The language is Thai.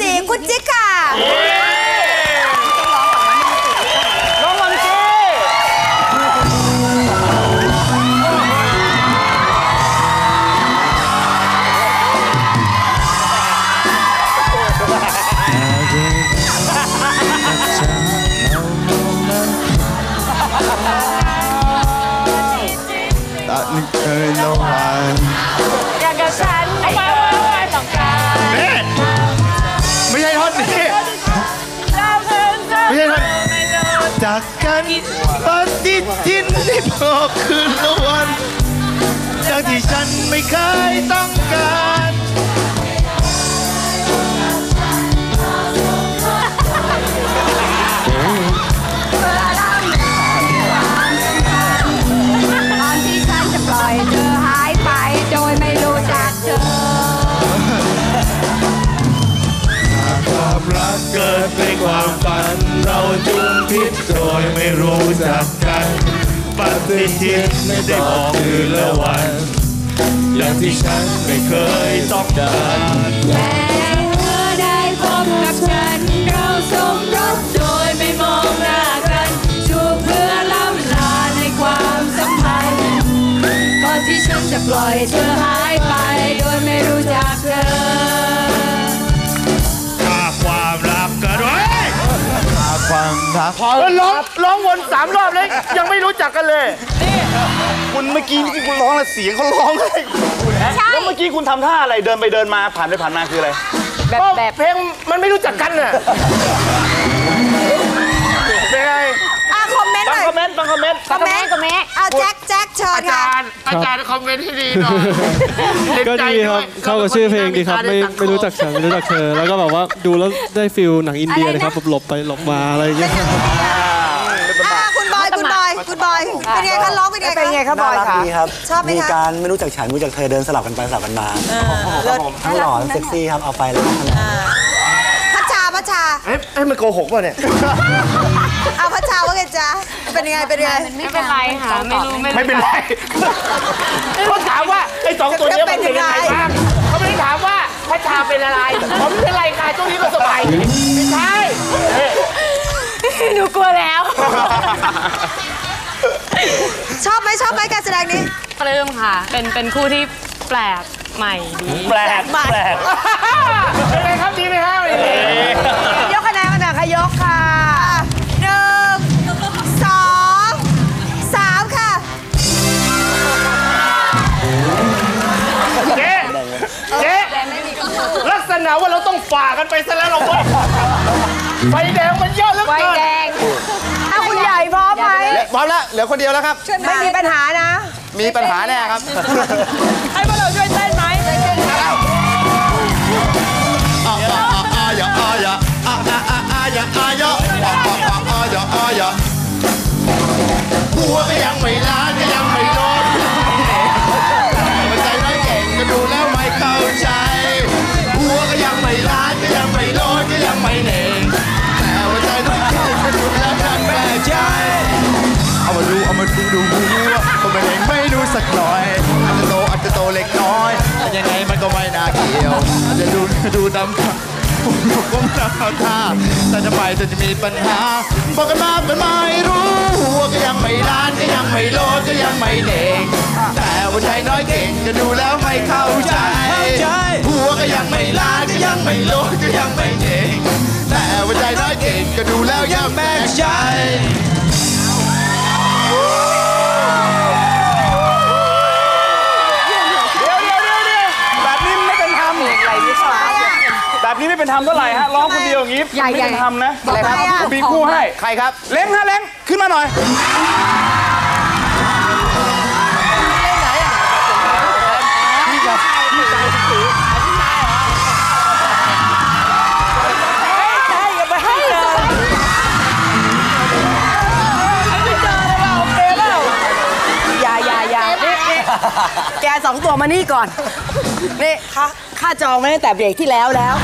สี่คุณจิ๊กค่ะน้องมังกี้ตัดเคยละวันากกันปฏิทินที่พอคืนละวันจากที่ฉันไม่เคยต้องการ ความฝัน เราจุมพิษโดยไม่รู้จักกันปฏิทินไม่ได้บอกคืนละวัน อย่างที่ฉันไม่เคยต้องการแต่เธอได้พบกับฉัน เราสมรสโดยไม่มองหน้ากันจูบเพื่อล้ำลาในความสัมพันธ์ก่อนที่ฉันจะปล่อยเธอหายไป โดยไม่รู้จักเธอ รักพอร้องร้องวนสามรอบเลย ยังไม่รู้จักกันเลย คุณเมื่อกี้ที่คุณร้องแล้วเสียงเขาร้องเลยแล้วเมื่อกี้คุณทำท่าอะไรเดินไปเดินมาผ่านไปผ่านมาคืออะไร แบบแบบเพลงมันไม่รู้จักกันน่ะเป็นไงอะคอมเมนต์ฟัหงน่อยคอมเมนต์ฟังคอมเมนต์คอมเมนต์เอาแจ็คแจ็ค เชิญอาค่ะ จารย์ อาจารย์คอมเมนต์ให้ดีหน่อยก็ดีครับเข้ากับชื่อเพลงดีครับ ไม่ไม่รู้จักฉันไม่รู้จักเธอ แล้วก็แบบว่าดูแล้วได้ฟิลหนังอินเดียนะครับแบบหลบไปหลบมาอะไรอย่างเงี้ย อะคุณบอยคุณบอยคุณบอยเป็นไงคะร้องเป็นไงเป็นไงครับบอยคะดีครับ ชอบไหมมีคะการไม่รู้จักฉันไม่รู้จักเธอเดินสลับกันไปสลับกันมาทั้งหล่อทั้งเซ็กซี่ครับ เอาไปแล้วก็ทำงานพัชชาพัชชาเอ้ยเอ้ยมันโกหกป่ะเนี่ย เอาพัชชาว่าไงจ๊ะ เป็นยังไงเป็นยังไงไม่เป็นไรค่ะไม่รู้ไม่รู้ไม่เป็นไรเขาถามว่าไอ้สองตัวเนี้ยมันเป็นยังไงบ้างเขาไม่ได้ถามว่าพระชาเป็นอะไรผมไม่เป็นไรค่ะช่วงนี้ก็สบายดีไม่ใช่เอ้ยหนูกลัวแล้ว ชอบไหมชอบไหมการแสดงนี้ปลื้มค่ะ เป็นเป็นคู่ที่แปลกใหม่ดีแปลกแปล ฝ่ากันไปซะแล้วเราเว้ยไฟแดงมันเยอะเหลือไฟเกินแดง ถ้าคุณใหญ่พร้อมไหมพร้อมแล้วเหลือคนเดียวแล้วครับ ไม่มีปัญหานะ มีปัญหาแน่ครับ ให้พวกเราช่วยเต้น น่อยอาจจะโตอาจจะโตเล็กน้อยแต่ยังไงมันก็ไม่น่าเกี่ยวอาจจะดูดูดำผมก็ไม่น่าท่าแต่จะไปจะจะมีปัญหาบอกกันมาเป็นไม่รู้หัวก็ยังไม่ล้านก็ยังไม่โลดก็ยังไม่เด็กแต่ว่าใจน้อยเก่งก็ดูแล้วไม่เข้าใจหัวก็ยังไม่ล้านก็ยังไม่โลดก็ยังไม่เด็กแต่ว่าใจน้อยเก่งก็ดูแล้วยังแบกใจ แบบนี้ไม่เป็นธรรมเท่าไหร่ฮะร้องคนเดียวอย่างนี้ไม่เป็นธรรมนะอะไรครับผมมีคู่ให้ ใครครับ เล้งฮะเล้งขึ้นมาหน่อยอย่าอย่าอย่านี่นี่แกสองตัวมานี่ก่อน นี่ค่าค่าจองมาตั้งแต่เบรกที่แล้วแล้ว